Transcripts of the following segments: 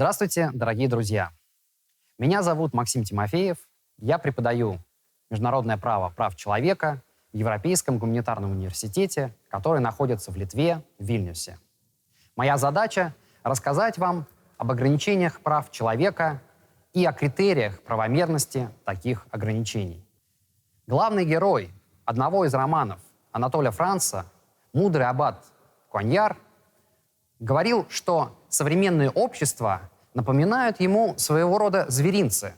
Здравствуйте, дорогие друзья. Меня зовут Максим Тимофеев. Я преподаю международное право прав человека в Европейском гуманитарном университете, который находится в Литве, в Вильнюсе. Моя задача — рассказать вам об ограничениях прав человека и о критериях правомерности таких ограничений. Главный герой одного из романов Анатолия Франца, мудрый аббат Куаньяр, говорил, что современные общества напоминают ему своего рода зверинцы,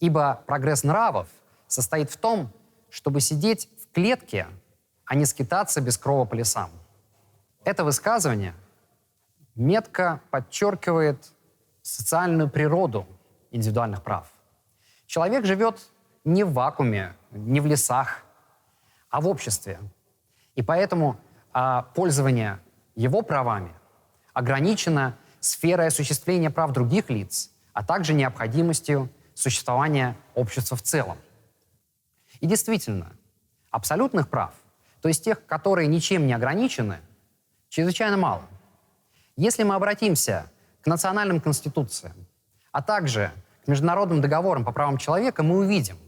ибо прогресс нравов состоит в том, чтобы сидеть в клетке, а не скитаться без крова по лесам. Это высказывание метко подчеркивает социальную природу индивидуальных прав. Человек живет не в вакууме, не в лесах, а в обществе. И поэтому а, пользование его правами ограничено сферой осуществления прав других лиц, а также необходимостью существования общества в целом. И действительно, абсолютных прав, то есть тех, которые ничем не ограничены, чрезвычайно мало. Если мы обратимся к национальным конституциям, а также к международным договорам по правам человека, мы увидим,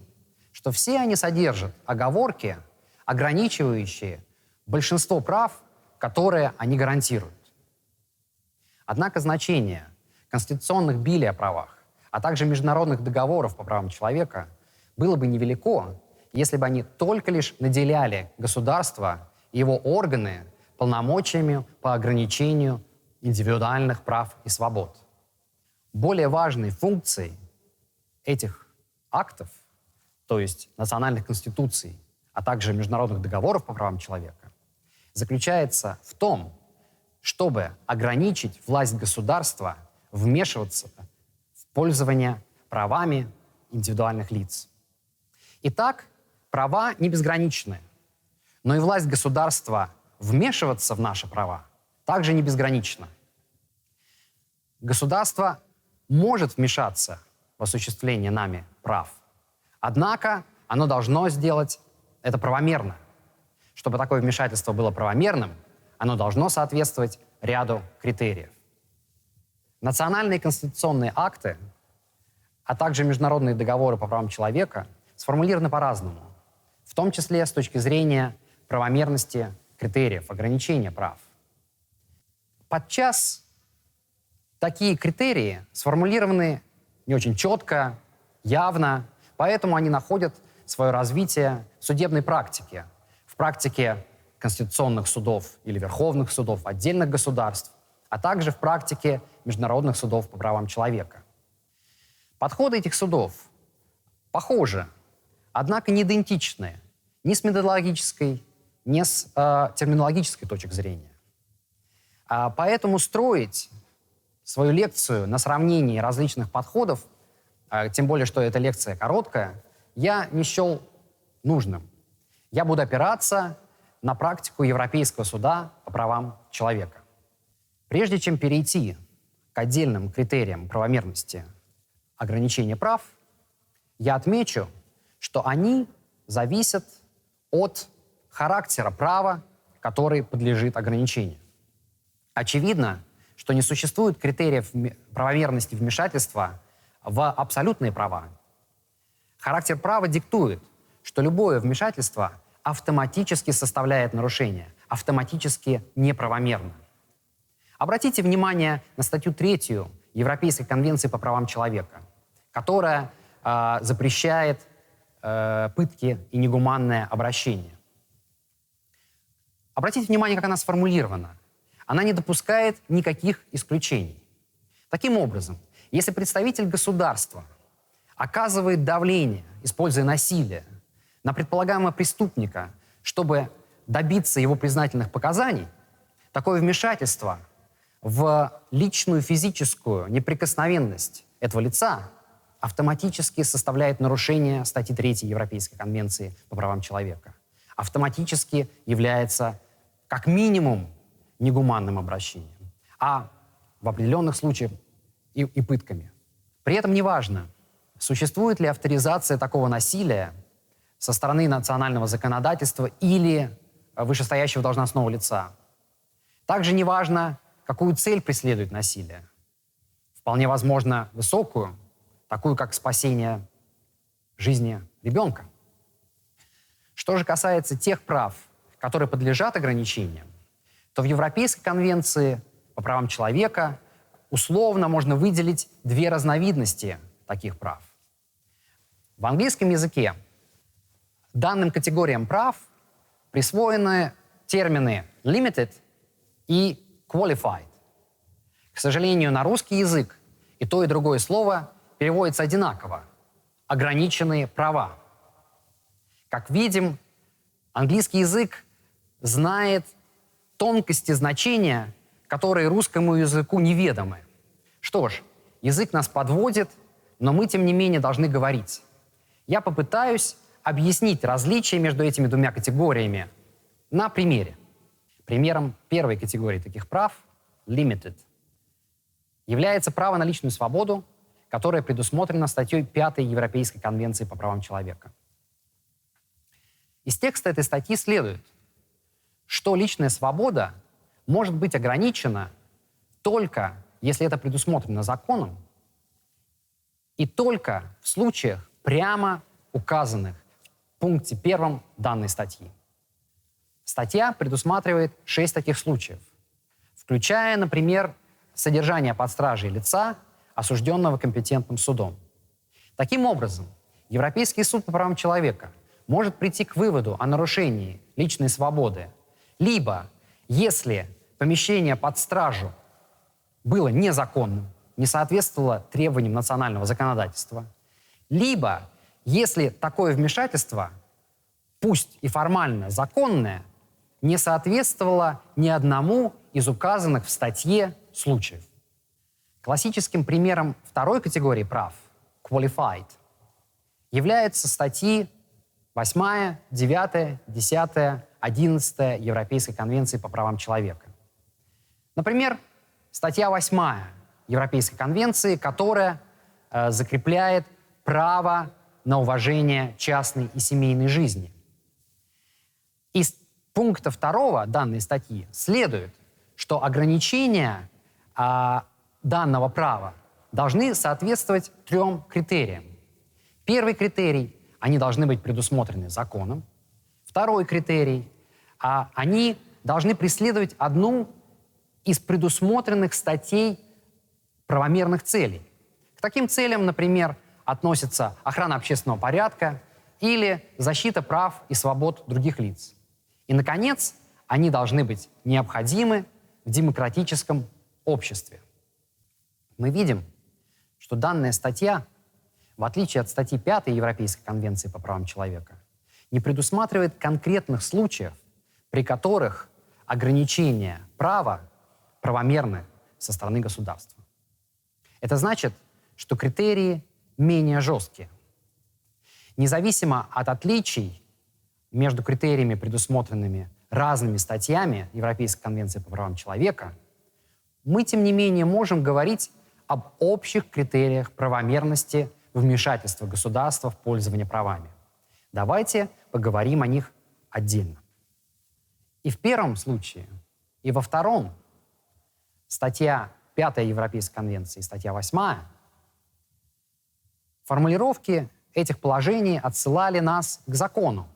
что все они содержат оговорки, ограничивающие большинство прав, которые они гарантируют. Однако значение конституционных билей о правах, а также международных договоров по правам человека было бы невелико, если бы они только лишь наделяли государство и его органы полномочиями по ограничению индивидуальных прав и свобод. Более важной функцией этих актов, то есть национальных конституций, а также международных договоров по правам человека, заключается в том, чтобы ограничить власть государства вмешиваться в пользование правами индивидуальных лиц. Итак, права не безграничны, но и власть государства вмешиваться в наши права также не безгранична. Государство может вмешаться в осуществление нами прав, однако оно должно сделать это правомерно. Чтобы такое вмешательство было правомерным – оно должно соответствовать ряду критериев. Национальные конституционные акты, а также международные договоры по правам человека сформулированы по-разному, в том числе с точки зрения правомерности критериев, ограничения прав. Подчас такие критерии сформулированы не очень четко, явно, поэтому они находят свое развитие в судебной практике, в практике конституционных судов или верховных судов отдельных государств, а также в практике международных судов по правам человека. Подходы этих судов похожи, однако не идентичны ни с методологической, ни с э, терминологической точек зрения. А поэтому строить свою лекцию на сравнении различных подходов, э, тем более, что эта лекция короткая, я не счел нужным. Я буду опираться на практику Европейского суда по правам человека. Прежде чем перейти к отдельным критериям правомерности ограничения прав, я отмечу, что они зависят от характера права, который подлежит ограничению. Очевидно, что не существует критериев правомерности вмешательства в абсолютные права. Характер права диктует, что любое вмешательство – автоматически составляет нарушение, автоматически неправомерно. Обратите внимание на статью 3 Европейской конвенции по правам человека, которая э, запрещает э, пытки и негуманное обращение. Обратите внимание, как она сформулирована. Она не допускает никаких исключений. Таким образом, если представитель государства оказывает давление, используя насилие, на предполагаемого преступника, чтобы добиться его признательных показаний, такое вмешательство в личную физическую неприкосновенность этого лица автоматически составляет нарушение статьи 3 Европейской конвенции по правам человека. Автоматически является как минимум негуманным обращением, а в определенных случаях и, и пытками. При этом неважно, существует ли авторизация такого насилия со стороны национального законодательства или вышестоящего должностного лица. Также неважно, какую цель преследует насилие. Вполне возможно высокую, такую как спасение жизни ребенка. Что же касается тех прав, которые подлежат ограничениям, то в Европейской конвенции по правам человека условно можно выделить две разновидности таких прав. В английском языке данным категориям прав присвоены термины limited и qualified. К сожалению, на русский язык и то, и другое слово переводится одинаково – ограниченные права. Как видим, английский язык знает тонкости значения, которые русскому языку неведомы. Что ж, язык нас подводит, но мы, тем не менее, должны говорить. Я попытаюсь объяснить различия между этими двумя категориями на примере. Примером первой категории таких прав – limited – является право на личную свободу, которое предусмотрено статьей 5 Европейской конвенции по правам человека. Из текста этой статьи следует, что личная свобода может быть ограничена только если это предусмотрено законом, и только в случаях, прямо указанных пункте первом данной статьи. Статья предусматривает шесть таких случаев, включая, например, содержание под стражей лица, осужденного компетентным судом. Таким образом, Европейский суд по правам человека может прийти к выводу о нарушении личной свободы, либо если помещение под стражу было незаконным, не соответствовало требованиям национального законодательства, либо если такое вмешательство, пусть и формально законное, не соответствовало ни одному из указанных в статье случаев. Классическим примером второй категории прав, qualified, являются статьи 8, 9, 10, 11 Европейской конвенции по правам человека. Например, статья 8 Европейской конвенции, которая э, закрепляет право на уважение частной и семейной жизни. Из пункта второго данной статьи следует, что ограничения э, данного права должны соответствовать трем критериям. Первый критерий – они должны быть предусмотрены законом. Второй критерий – а они должны преследовать одну из предусмотренных статей правомерных целей. К таким целям, например, относятся охрана общественного порядка или защита прав и свобод других лиц. И, наконец, они должны быть необходимы в демократическом обществе. Мы видим, что данная статья, в отличие от статьи 5 Европейской конвенции по правам человека, не предусматривает конкретных случаев, при которых ограничения права правомерны со стороны государства. Это значит, что критерии менее жесткие. Независимо от отличий между критериями, предусмотренными разными статьями Европейской конвенции по правам человека, мы, тем не менее, можем говорить об общих критериях правомерности вмешательства государства в пользование правами. Давайте поговорим о них отдельно. И в первом случае, и во втором статья 5 Европейской конвенции, статья 8, формулировки этих положений отсылали нас к закону.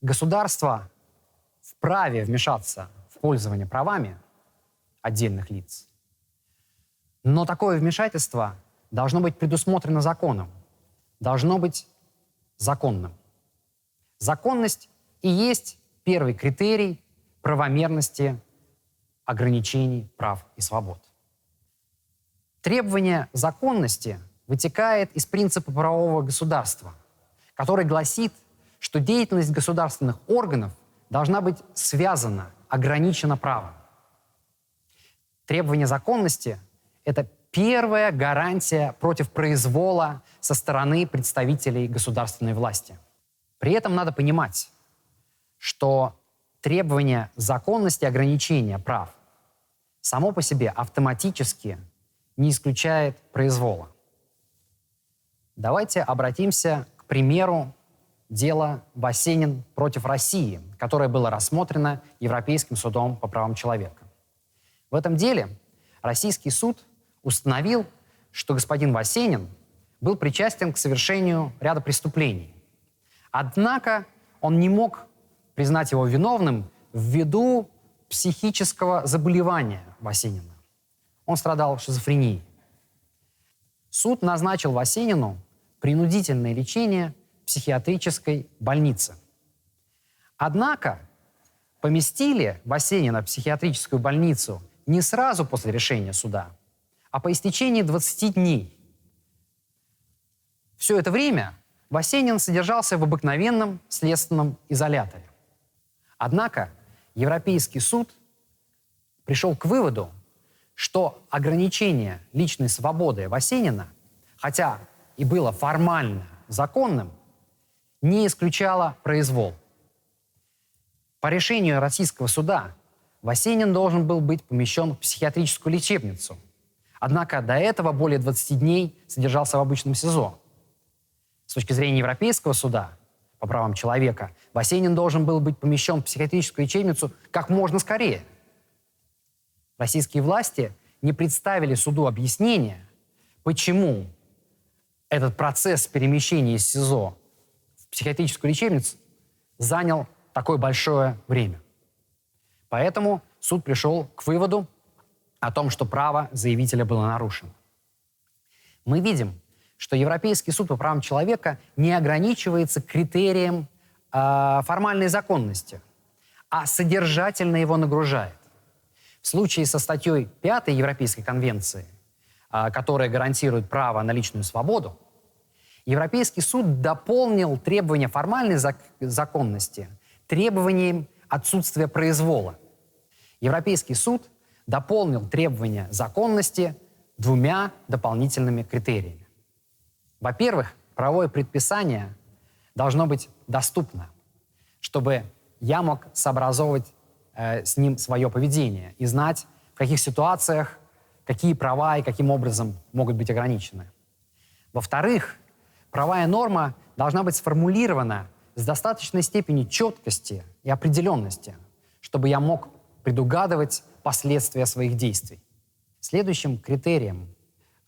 Государство вправе вмешаться в пользование правами отдельных лиц. Но такое вмешательство должно быть предусмотрено законом, должно быть законным. Законность и есть первый критерий правомерности ограничений прав и свобод. Требование законности вытекает из принципа правового государства, который гласит, что деятельность государственных органов должна быть связана, ограничена правом. Требование законности — это первая гарантия против произвола со стороны представителей государственной власти. При этом надо понимать, что требование законности ограничения прав само по себе автоматически не исключает произвола. Давайте обратимся к примеру дела Басенин против России, которое было рассмотрено Европейским судом по правам человека. В этом деле российский суд установил, что господин Васенин был причастен к совершению ряда преступлений. Однако он не мог признать его виновным ввиду психического заболевания Васенина. Он страдал шизофренией. Суд назначил Васенину принудительное лечение в психиатрической больнице. Однако поместили Васенина в психиатрическую больницу не сразу после решения суда, а по истечении 20 дней. Все это время Васенин содержался в обыкновенном следственном изоляторе. Однако Европейский суд пришел к выводу, что ограничение личной свободы Васенина, хотя и было формально законным, не исключало произвол. По решению российского суда Васенин должен был быть помещен в психиатрическую лечебницу. Однако до этого более 20 дней содержался в обычном СИЗО. С точки зрения Европейского суда по правам человека, Васенин должен был быть помещен в психиатрическую лечебницу как можно скорее. Российские власти не представили суду объяснения, почему этот процесс перемещения из СИЗО в психиатрическую лечебницу занял такое большое время. Поэтому суд пришел к выводу о том, что право заявителя было нарушено. Мы видим, что Европейский суд по правам человека не ограничивается критерием э, формальной законности, а содержательно его нагружает. В случае со статьей 5 Европейской конвенции, которая гарантирует право на личную свободу, Европейский суд дополнил требования формальной зак законности требованием отсутствия произвола. Европейский суд дополнил требования законности двумя дополнительными критериями. Во-первых, правовое предписание должно быть доступно, чтобы я мог сообразовывать э, с ним свое поведение и знать, в каких ситуациях какие права и каким образом могут быть ограничены. Во-вторых, правовая норма должна быть сформулирована с достаточной степенью четкости и определенности, чтобы я мог предугадывать последствия своих действий. Следующим критерием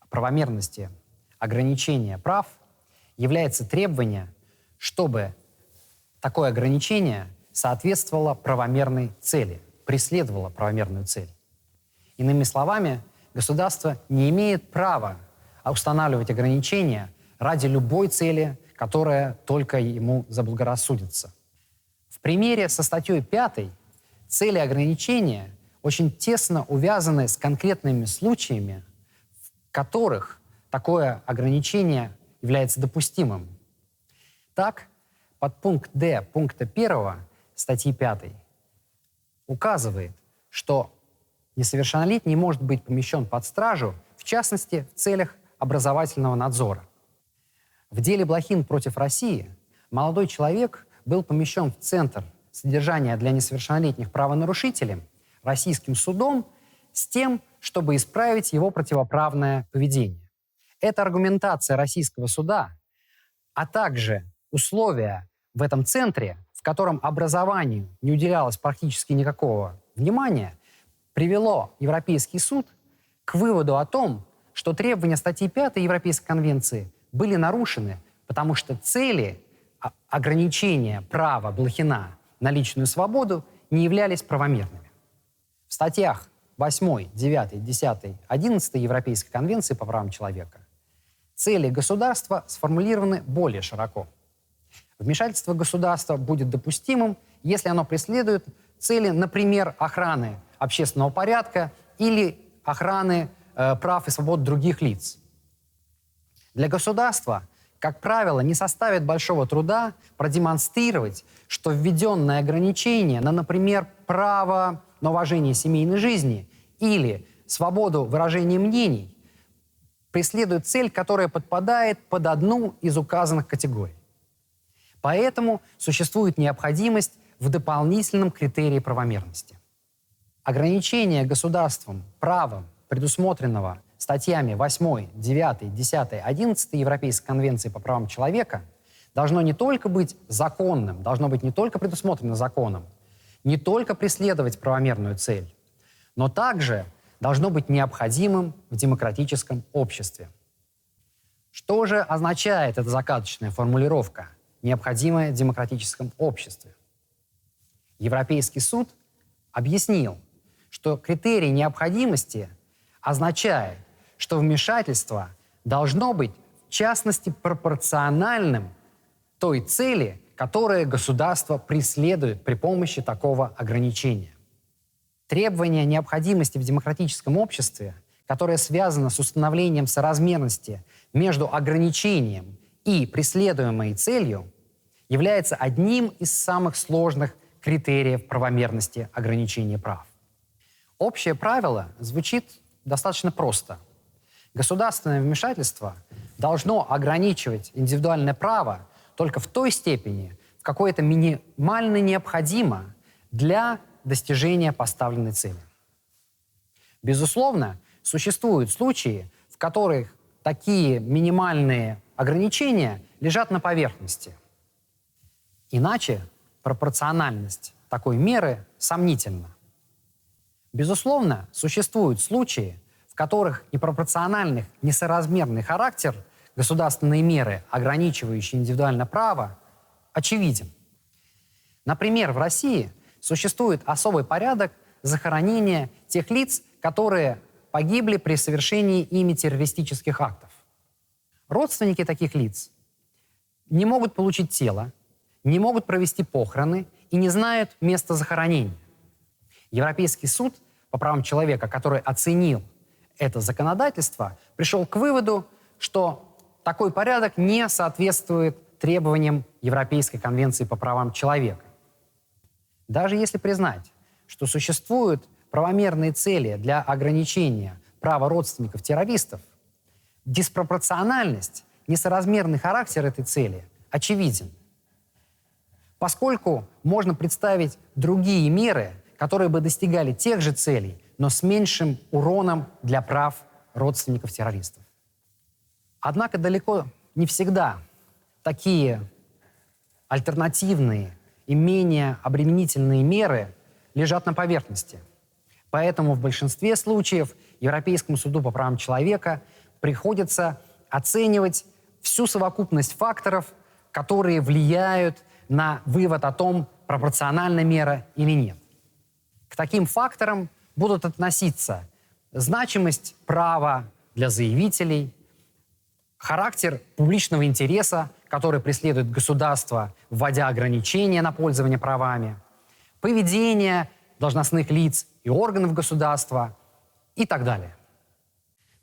правомерности ограничения прав является требование, чтобы такое ограничение соответствовало правомерной цели, преследовало правомерную цель. Иными словами, государство не имеет права устанавливать ограничения ради любой цели, которая только ему заблагорассудится. В примере со статьей 5 цели ограничения очень тесно увязаны с конкретными случаями, в которых такое ограничение является допустимым. Так, подпункт D пункта 1 статьи 5 указывает, что несовершеннолетний может быть помещен под стражу, в частности, в целях образовательного надзора. В деле Блохин против России молодой человек был помещен в Центр содержания для несовершеннолетних правонарушителей российским судом с тем, чтобы исправить его противоправное поведение. Эта аргументация российского суда, а также условия в этом центре, в котором образованию не уделялось практически никакого внимания, привело Европейский суд к выводу о том, что требования статьи 5 Европейской конвенции были нарушены, потому что цели ограничения права Блохина на личную свободу не являлись правомерными. В статьях 8, 9, 10, 11 Европейской конвенции по правам человека цели государства сформулированы более широко. Вмешательство государства будет допустимым, если оно преследует цели, например, охраны общественного порядка или охраны э, прав и свобод других лиц. Для государства, как правило, не составит большого труда продемонстрировать, что введенное ограничение на, например, право на уважение семейной жизни или свободу выражения мнений преследует цель, которая подпадает под одну из указанных категорий. Поэтому существует необходимость в дополнительном критерии правомерности. Ограничение государством правом, предусмотренного статьями 8, 9, 10, 11 Европейской конвенции по правам человека, должно не только быть законным, должно быть не только предусмотрено законом, не только преследовать правомерную цель, но также должно быть необходимым в демократическом обществе. Что же означает эта закаточная формулировка «необходимое в демократическом обществе»? Европейский суд объяснил, что критерий необходимости означает, что вмешательство должно быть в частности пропорциональным той цели, которое государство преследует при помощи такого ограничения. Требование необходимости в демократическом обществе, которое связано с установлением соразмерности между ограничением и преследуемой целью, является одним из самых сложных критериев правомерности ограничения прав. Общее правило звучит достаточно просто. Государственное вмешательство должно ограничивать индивидуальное право только в той степени, в какой это минимально необходимо для достижения поставленной цели. Безусловно, существуют случаи, в которых такие минимальные ограничения лежат на поверхности. Иначе пропорциональность такой меры сомнительна. Безусловно, существуют случаи, в которых непропорциональный, несоразмерный характер государственной меры, ограничивающей индивидуальное право, очевиден. Например, в России существует особый порядок захоронения тех лиц, которые погибли при совершении ими террористических актов. Родственники таких лиц не могут получить тело, не могут провести похороны и не знают места захоронения. Европейский суд по правам человека, который оценил это законодательство, пришел к выводу, что такой порядок не соответствует требованиям Европейской конвенции по правам человека. Даже если признать, что существуют правомерные цели для ограничения права родственников террористов, диспропорциональность, несоразмерный характер этой цели очевиден. Поскольку можно представить другие меры, которые бы достигали тех же целей, но с меньшим уроном для прав родственников террористов. Однако далеко не всегда такие альтернативные и менее обременительные меры лежат на поверхности. Поэтому в большинстве случаев Европейскому суду по правам человека приходится оценивать всю совокупность факторов, которые влияют на вывод о том, пропорциональна мера или нет. К таким факторам будут относиться значимость права для заявителей, характер публичного интереса, который преследует государство, вводя ограничения на пользование правами, поведение должностных лиц и органов государства и так далее.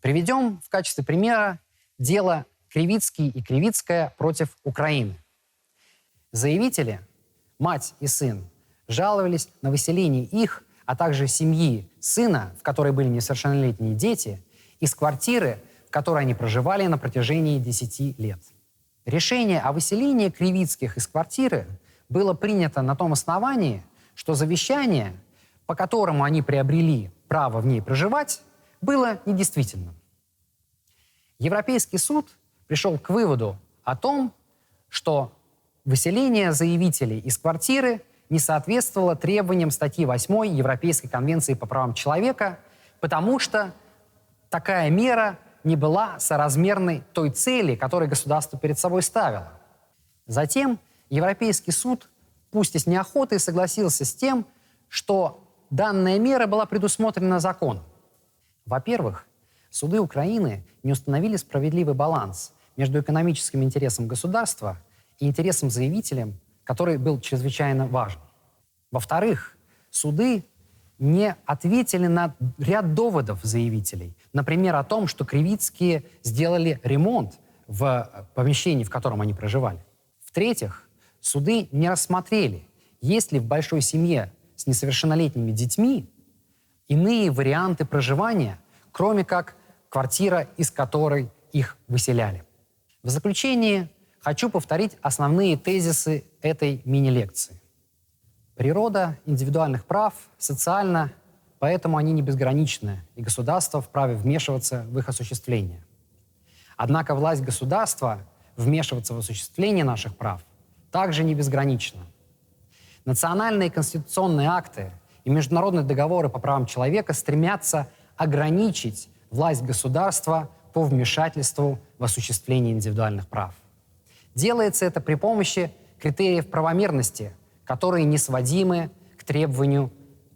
Приведем в качестве примера дело Кривицкий и Кривицкая против Украины. Заявители, мать и сын, жаловались на выселение их, а также семьи сына, в которой были несовершеннолетние дети, из квартиры, в которой они проживали на протяжении 10 лет. Решение о выселении Кривицких из квартиры было принято на том основании, что завещание, по которому они приобрели право в ней проживать, было недействительным. Европейский суд пришел к выводу о том, что выселение заявителей из квартиры не соответствовало требованиям статьи 8 Европейской конвенции по правам человека, потому что такая мера не была соразмерной той цели, которую государство перед собой ставило. Затем Европейский суд, пусть и с неохотой, согласился с тем, что данная мера была предусмотрена законом. Во-первых, суды Украины не установили справедливый баланс между экономическим интересом государства и интересом заявителя, который был чрезвычайно важен. Во-вторых, суды не ответили на ряд доводов заявителей. Например, о том, что Кривицкие сделали ремонт в помещении, в котором они проживали. В-третьих, суды не рассмотрели, есть ли в большой семье с несовершеннолетними детьми иные варианты проживания, кроме как квартира, из которой их выселяли. В заключение хочу повторить основные тезисы этой мини-лекции. Природа индивидуальных прав социальна, поэтому они не безграничны, и государство вправе вмешиваться в их осуществление. Однако власть государства вмешиваться в осуществление наших прав также не безгранична. Национальные конституционные акты и международные договоры по правам человека стремятся ограничить власть государства по вмешательству в осуществление индивидуальных прав. Делается это при помощи критериев правомерности, которые не сводимы к требованию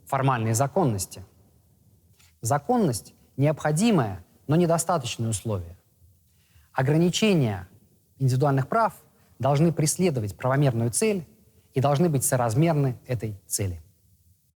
формальной законности. Законность – необходимое, но недостаточное условие. Ограничения индивидуальных прав должны преследовать правомерную цель и должны быть соразмерны этой цели.